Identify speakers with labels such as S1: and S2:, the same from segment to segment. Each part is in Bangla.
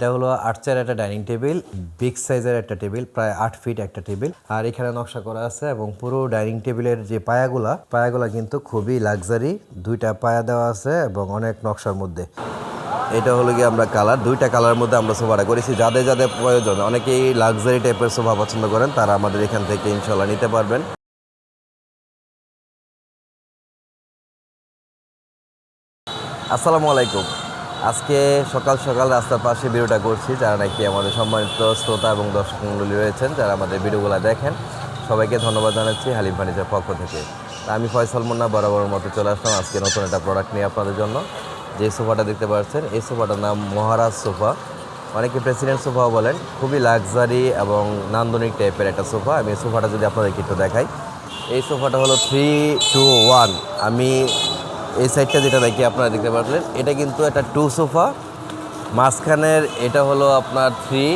S1: এটা হলো আট চেয়ার একটা ডাইনিং টেবিল, বিগ সাইজের একটা টেবিল, প্রায় আট ফিট একটা টেবিল। আর এখানে নকশা করা আছে এবং পুরো ডাইনিং টেবিলের যে পায়াগুলা পায়াগুলা কিন্তু খুবই লাক্সারি। দুইটা পায়া দেওয়া আছে এবং অনেক নকশার মধ্যে। এটা হলো গিয়ে আমরা কালার। দুইটা কালার মধ্যে আমরা সোফাটা করেছি। যাদের যাদের প্রয়োজন, অনেকেই লাক্সারি টাইপের সোফা পছন্দ করেন, তারা আমাদের এখান থেকে ইনশাল্লাহ নিতে পারবেন। আসসালামু আলাইকুম। আজকে সকাল সকাল রাস্তার পাশে ভিডিওটা করছি, যারা নাকি আমাদের সম্মানিত শ্রোতা এবং দর্শক রয়েছেন, যারা আমাদের ভিডিওগুলো দেখেন, সবাইকে ধন্যবাদ জানাচ্ছি হালিম ফার্নিচার পক্ষ থেকে। তা আমি ফয়সাল মুন্না বরাবর মতো চলে আসলাম আজকে নতুন একটা প্রোডাক্ট নিয়ে আপনাদের জন্য। যে সোফাটা দেখতে পাচ্ছেন, এই সোফাটার নাম মহারাজ সোফা। অনেকে প্রেসিডেন্ট সোফাও বলেন, খুবই লাক্সারি এবং নান্দনিক টাইপের একটা সোফা। আমি এই সোফাটা যদি আপনাদেরকে একটু দেখাই, এই সোফাটা হলো থ্রি টু ওয়ান আমি এই সাইডটা যেটা দেখি আপনারা দেখতে পাচ্ছেন এটা কিন্তু একটা টু সোফা মাঝখানের এটা হলো আপনার থ্রি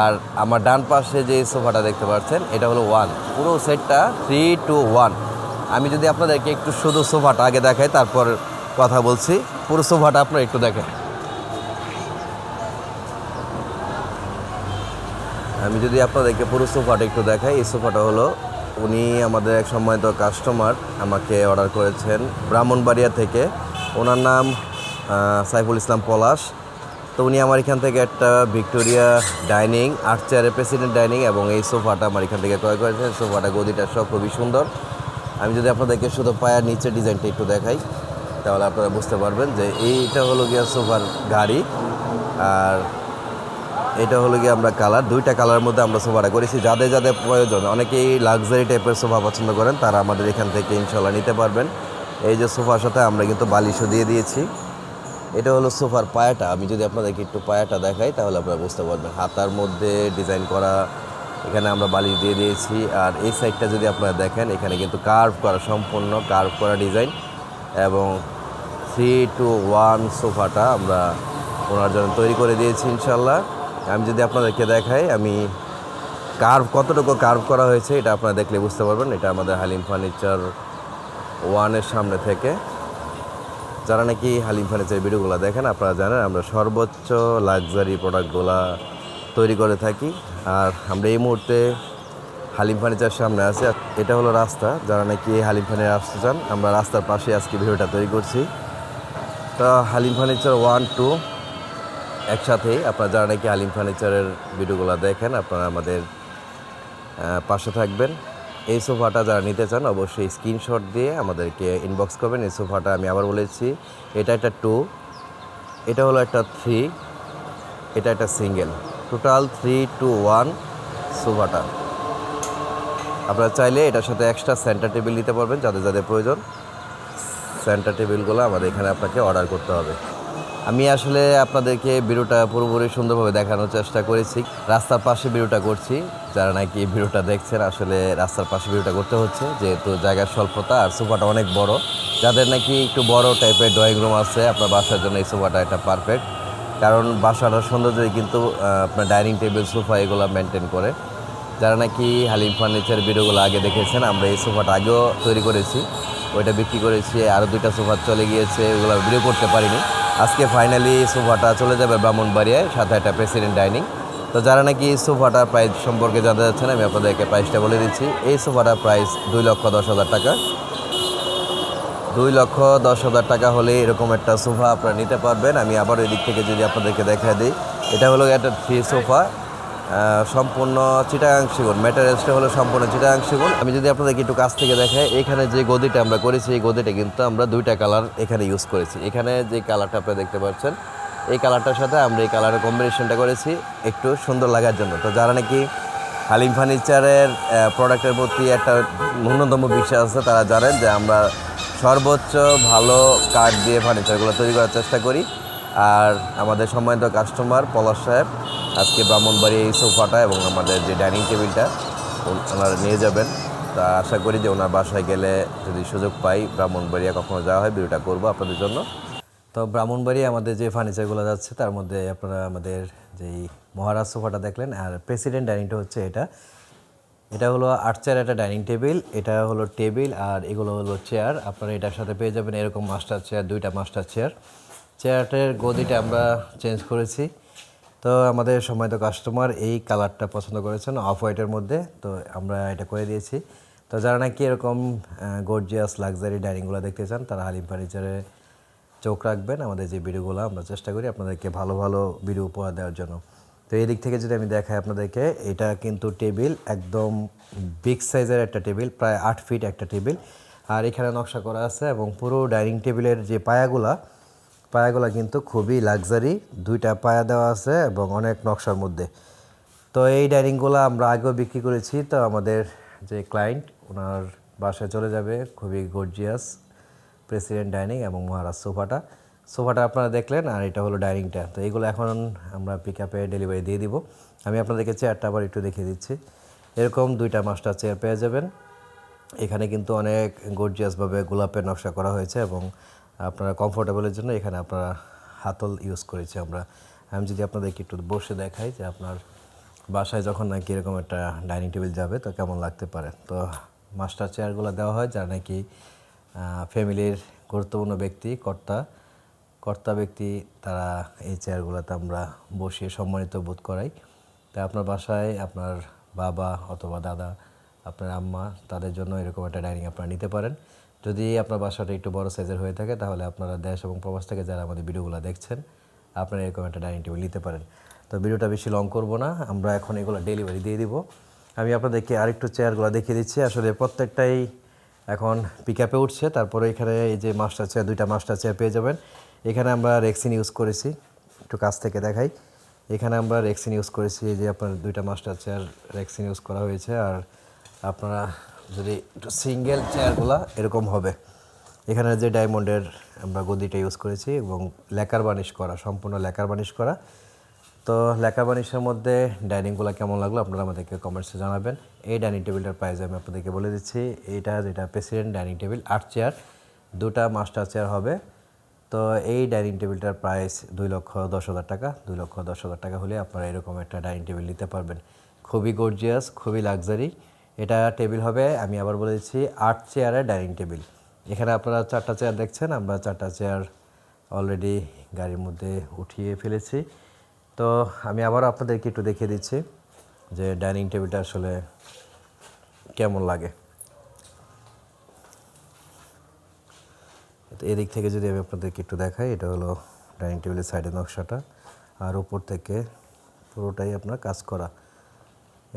S1: আর আমার ডান পাশে যে সোফাটা দেখতে পাচ্ছেন, এটা হলো ওয়ান পুরো সেটটা থ্রি টু ওয়ান আমি যদি আপনাদেরকে একটু শুধু সোফাটা আগে দেখাই, তারপর কথা বলছি। পুরো সোফাটা আপনারা একটু দেখেন। আমি যদি আপনাদেরকে পুরো সোফাটা একটু দেখাই, এই সোফাটা হলো উনি আমাদের এক সম্মানিত কাস্টমার আমাকে অর্ডার করেছেন ব্রাহ্মণবাড়িয়া থেকে। ওনার নাম সাইফুল ইসলাম পলাশ। তো উনি আমার এখান থেকে একটা ভিক্টোরিয়া ডাইনিং আট চেয়ারের প্রেসিডেন্ট ডাইনিং এবং এই সোফাটা আমার এখান থেকে ক্রয় করেছেন। সোফাটা, গদিটা সব খুবই সুন্দর। আমি যদি আপনাদেরকে শুধু পায়ের নিচের ডিজাইনটা একটু দেখাই, তাহলে আপনারা বুঝতে পারবেন যে এইটা হলো গিয়া সোফার গাড়ি। আর এটা হলো গিয়ে আমরা কালার দুইটা কালারের মধ্যে আমরা সোফাটা করেছি। যাদের যাদের প্রয়োজন, অনেকেই লাক্সারি টাইপের সোফা পছন্দ করেন, তারা আমাদের এখান থেকে ইনশাল্লাহ নিতে পারবেন। এই যে সোফার সাথে আমরা কিন্তু বালিশও দিয়ে দিয়েছি। এটা হলো সোফার পায়াটা। আমি যদি আপনাদেরকে একটু পায়াটা দেখাই, তাহলে আপনারা বুঝতে পারবেন। হাতার মধ্যে ডিজাইন করা, এখানে আমরা বালিশ দিয়ে দিয়েছি। আর এই সাইডটা যদি আপনারা দেখেন, এখানে কিন্তু কার্ভ করা, সম্পূর্ণ কার্ভ করা ডিজাইন এবং থ্রি টু ওয়ান সোফাটা আমরা ওনার জন্য তৈরি করে দিয়েছি ইনশাল্লাহ আমি যদি আপনাদেরকে দেখাই, আমি কার্ভ কতটুকু কার্ভ করা হয়েছে, এটা আপনারা দেখলে বুঝতে পারবেন। এটা আমাদের হালিম ফার্নিচার ওয়ানের সামনে থেকে। যারা নাকি হালিম ফার্নিচার ভিডিওগুলো দেখেন, আপনারা জানেন, আমরা সর্বোচ্চ লাক্সারি প্রোডাক্টগুলা তৈরি করে থাকি। আর আমরা এই মুহূর্তে হালিম ফার্নিচার সামনে আছে। এটা হলো রাস্তা। যারা নাকি হালিম ফার্নিচার আসতে চান, আমরা রাস্তার পাশে আজকে ভিডিওটা তৈরি করছি। তো হালিম ফার্নিচার ওয়ান টু একসাথেই আপনারা যারা নাকি আলিম ফার্নিচারের ভিডিওগুলো দেখেন, আপনারা আমাদের পাশে থাকবেন। এই সোফাটা যারা নিতে চান অবশ্যই স্ক্রিনশট দিয়ে আমাদেরকে ইনবক্স করবেন। এই সোফাটা আমি আবার বলেছি, এটা একটা টু এটা হলো একটা থ্রি এটা একটা single total three two one সোফাটা। আপনারা চাইলে এটার সাথে এক্সট্রা সেন্টার টেবিল নিতে পারবেন, যাদের যাদের প্রয়োজন। সেন্টার টেবিলগুলো আমাদের এখানে আপনাকে অর্ডার করতে হবে। আমি আসলে আপনাদেরকে ভিডিওটা পুরোপুরি সুন্দরভাবে দেখানোর চেষ্টা করেছি। রাস্তার পাশে ভিডিওটা করছি। যারা নাকি ভিডিওটা দেখছেন, আসলে রাস্তার পাশে ভিডিওটা করতে হচ্ছে। যেহেতু জায়গার স্বল্পতা আর সোফাটা অনেক বড়। যাদের নাকি একটু বড় টাইপের ড্রয়িং রুম আছে, আপনার বাসার জন্য এই সোফাটা একটা পারফেক্ট কারণ বাসাটার সৌন্দর্যই কিন্তু আপনার ডাইনিং টেবিল, সোফা এগুলো মেনটেন করে। যারা নাকি হালিম ফার্নিচার ভিডিওগুলো আগে দেখেছেন, আমরা এই সোফাটা আগেও তৈরি করেছি। ওইটা বিক্রি করেছি আরও দুইটা সোফা চলে গিয়েছে ওগুলো ভিডিও করতে পারিনি। আজকে ফাইনালি সোফাটা চলে যাবে ব্রাহ্মণবাড়িয়ায়, সাথে একটা প্রেসিডেন্ট ডাইনিং তো যারা নাকি সোফাটার প্রাইস সম্পর্কে জানতে যাচ্ছেন আমি আপনাদেরকে প্রাইসটা বলে দিচ্ছি। এই সোফাটার প্রাইস দুই লক্ষ দশ হাজার টাকা। দুই লক্ষ দশ হাজার টাকা হলে এরকম একটা সোফা আপনারা নিতে পারবেন। আমি আবার ওই দিক থেকে যদি আপনাদেরকে দেখা দিই, এটা হলো একটা ফ্রি সোফা সম্পূর্ণ চিটাগাং সেগুন ম্যাটেরিয়ালসটা হলো সম্পূর্ণ চিটাগাং সেগুন আমি যদি আপনাদেরকে একটু কাছ থেকে দেখাই, এখানে যে গদিটা আমরা করেছি, এই গদিটা কিন্তু আমরা দুইটা কালার এখানে ইউজ করেছি। এখানে যে কালারটা আপনারা দেখতে পাচ্ছেন, এই কালারটার সাথে আমরা এই কালারের কম্বিনেশনটা করেছি একটু সুন্দর লাগার জন্য। তো যারা নাকি হালিম ফার্নিচারের প্রোডাক্টের প্রতি একটা ন্যূনতম বিশ্বাস আছে, তারা জানেন যে আমরা সর্বোচ্চ ভালো কাঠ দিয়ে ফার্নিচারগুলো তৈরি করার চেষ্টা করি। আর আমাদের সম্মানিত কাস্টমার পলাশ সাহেব আজকে ব্রাহ্মণবাড়ি এই সোফাটা এবং আমাদের যে ডাইনিং টেবিলটা ওনারা নিয়ে যাবেন। তা আশা করি যে ওনার বাসায় গেলে যদি সুযোগ পাই ব্রাহ্মণবাড়িয়া কখনো যাওয়া হয়, ভিডিওটা করব আপনাদের জন্য। তো ব্রাহ্মণবাড়ি আমাদের যে ফার্নিচারগুলো যাচ্ছে, তার মধ্যে আপনারা আমাদের যেই মহারাজ সোফাটা দেখলেন, আর প্রেসিডেন্ট ডাইনিংটা হচ্ছে এটা। এটা হলো আট চেয়ার একটা ডাইনিং টেবিল, এটা হলো টেবিল আর এগুলো হলো চেয়ার। আপনারা এটার সাথে পেয়ে যাবেন এরকম মাস্টার চেয়ার, দুইটা মাস্টার চেয়ার। চেয়ারটার গদিটা আমরা চেঞ্জ করেছি। তো আমাদের সময় তো কাস্টমার এই কালারটা পছন্দ করেছেন অফ হোয়াইটের মধ্যে, তো আমরা এটা করে দিয়েছি। তো যারা নাকি এরকম গর্জিয়াস লাক্সারি ডাইনিংগুলো দেখতে চান, তারা হালিম ফার্নিচারে চোখ রাখবেন। আমাদের যে ভিডিওগুলো, আমরা চেষ্টা করি আপনাদেরকে ভালো ভালো ভিডিও উপহার দেওয়ার জন্য। তো এই দিক থেকে যদি আমি দেখাই আপনাদেরকে, এটা কিন্তু টেবিল একদম বিগ সাইজের একটা টেবিল, প্রায় আট ফিট একটা টেবিল। আর এখানে নকশা করা আছে এবং পুরো ডাইনিং টেবিলের যে পায়াগুলা পায়াগুলা কিন্তু খুবই লাক্সারি। দুইটা পায়া দেওয়া আছে এবং অনেক নকশার মধ্যে। তো এই ডাইনিংগুলো আমরা আগেও বিক্রি করেছি। তো আমাদের যে ক্লায়েন্ট, ওনার বাসায় চলে যাবে। খুবই গর্জিয়াস প্রেসিডেন্ট ডাইনিং এবং মহারাজ সোফাটা। সোফাটা আপনারা দেখলেন আর এটা হলো ডাইনিংটা। তো এইগুলো এখন আমরা পিক আপে ডেলিভারি দিয়ে দিব। আমি আপনাদেরকে চেয়ারটা আবার একটু দেখিয়ে দিচ্ছি। এরকম দুইটা মাস্টার চেয়ার পেয়ে যাবেন। এখানে কিন্তু অনেক গর্জিয়াসভাবে গোলাপের নকশা করা হয়েছে এবং আপনারা কমফোর্টেবলের জন্য এখানে আপনারা হাতল ইউজ করেছি আমরা। আমি যদি আপনাদেরকে একটু বসে দেখাই যে আপনার বাসায় যখন নাকি এরকম একটা ডাইনিং টেবিল যাবে, তো কেমন লাগতে পারে? তো মাস্টার চেয়ারগুলো দেওয়া হয়, যারা নাকি ফ্যামিলির গুরুত্বপূর্ণ ব্যক্তি, কর্তা কর্তা ব্যক্তি, তারা এই চেয়ারগুলোতে আমরা বসিয়ে সম্মানিত বোধ করাই। তাই আপনার বাসায় আপনার বাবা অথবা দাদা আপনার আম্মা তাদের জন্য এরকম একটা ডাইনিং আপনারা নিতে পারেন। যদি আপনার বাসাটা একটু বড় সাইজের হয়ে থাকে, তাহলে আপনারা দেশ এবং প্রবাস থেকে যারা আমাদের ভিডিওগুলো দেখছেন, আপনারা এরকম একটা ডাইনিং টেবিল নিতে পারেন। তো ভিডিওটা বেশি লং করব না, আমরা এখন এগুলো ডেলিভারি দিয়ে দিব। আমি আপনাদেরকে আরেকটু চেয়ারগুলো দেখিয়ে দিচ্ছি। আসলে প্রত্যেকটাই এখন পিক আপে উঠছে। তারপরে এখানে এই যে মাস্টার চেয়ার দুইটা মাস্টার চেয়ার পেয়ে যাবেন। এখানে আমরা রেক্সিন ইউজ করেছি। একটু কাছ থেকে দেখাই। এখানে আমরা রেক্সিন ইউজ করেছি। এই যে আপনার দুইটা মাস্টার চেয়ার রেক্সিন ইউজ করা হয়েছে। আর আপনারা যদি সিঙ্গেল চেয়ারগুলা এরকম হবে। এখানে যে ডায়মন্ডের আমরা গদিটা ইউজ করেছি এবং লেকার বানিশ করা, সম্পূর্ণ লেকার বানিশ করা। তো লেকার বানিশের মধ্যে ডাইনিংগুলো কেমন লাগল আপনারা আমাদেরকে কমেন্টসে জানাবেন। এই ডাইনিং টেবিলটার প্রাইস আমি আপনাদেরকে বলে দিচ্ছি। এইটা যেটা প্রেসিডেন্ট ডাইনিং টেবিল, আট চেয়ার, দুটা মাস্টার চেয়ার হবে। তো এই ডাইনিং টেবিলটার প্রাইস দুই লক্ষ দশ হাজার টাকা। দুই লক্ষ দশ হাজার টাকা হলে আপনারা এরকম একটা ডাইনিং টেবিল নিতে পারবেন। খুবই গর্জিয়াস খুবই লাক্সারি এটা টেবিল হবে, আমি আবার বলে দিচ্ছি আট চেয়ারের ডাইনিং টেবিল। এখানে আপনারা চারটা চেয়ার দেখছেন, আমরা চারটা চেয়ার অলরেডি গাড়ির মধ্যে উঠিয়ে ফেলেছি। তো আমি আবার আপনাদেরকে একটু দেখিয়ে দিচ্ছি যে ডাইনিং টেবিলটা আসলে কেমন লাগে। তো এদিক থেকে যদি আমি আপনাদেরকে একটু দেখাই, এটা হলো ডাইনিং টেবিলের সাইডের নকশাটা। আর উপর থেকে পুরোটাই আপনার কাজ করা।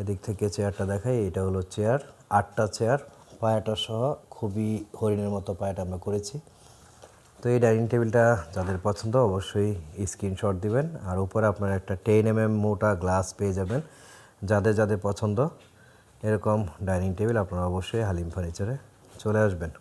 S1: এদিক থেকে চেয়ারটা দেখাই, এটা হলো চেয়ার আটটা চেয়ার পায়াটা সহ খুবই হরিণের মতো পায়াটা আমরা করেছি। তো এই ডাইনিং টেবিলটা যাদের পছন্দ অবশ্যই স্ক্রিনশট দিবেন, আর উপরে আপনার একটা টেন এম এম মোটা গ্লাস পেয়ে যাবেন, যাদের যাদের পছন্দ, এরকম ডাইনিং টেবিল আপনারা অবশ্যই হালিম ফার্নিচারে চলে আসবেন।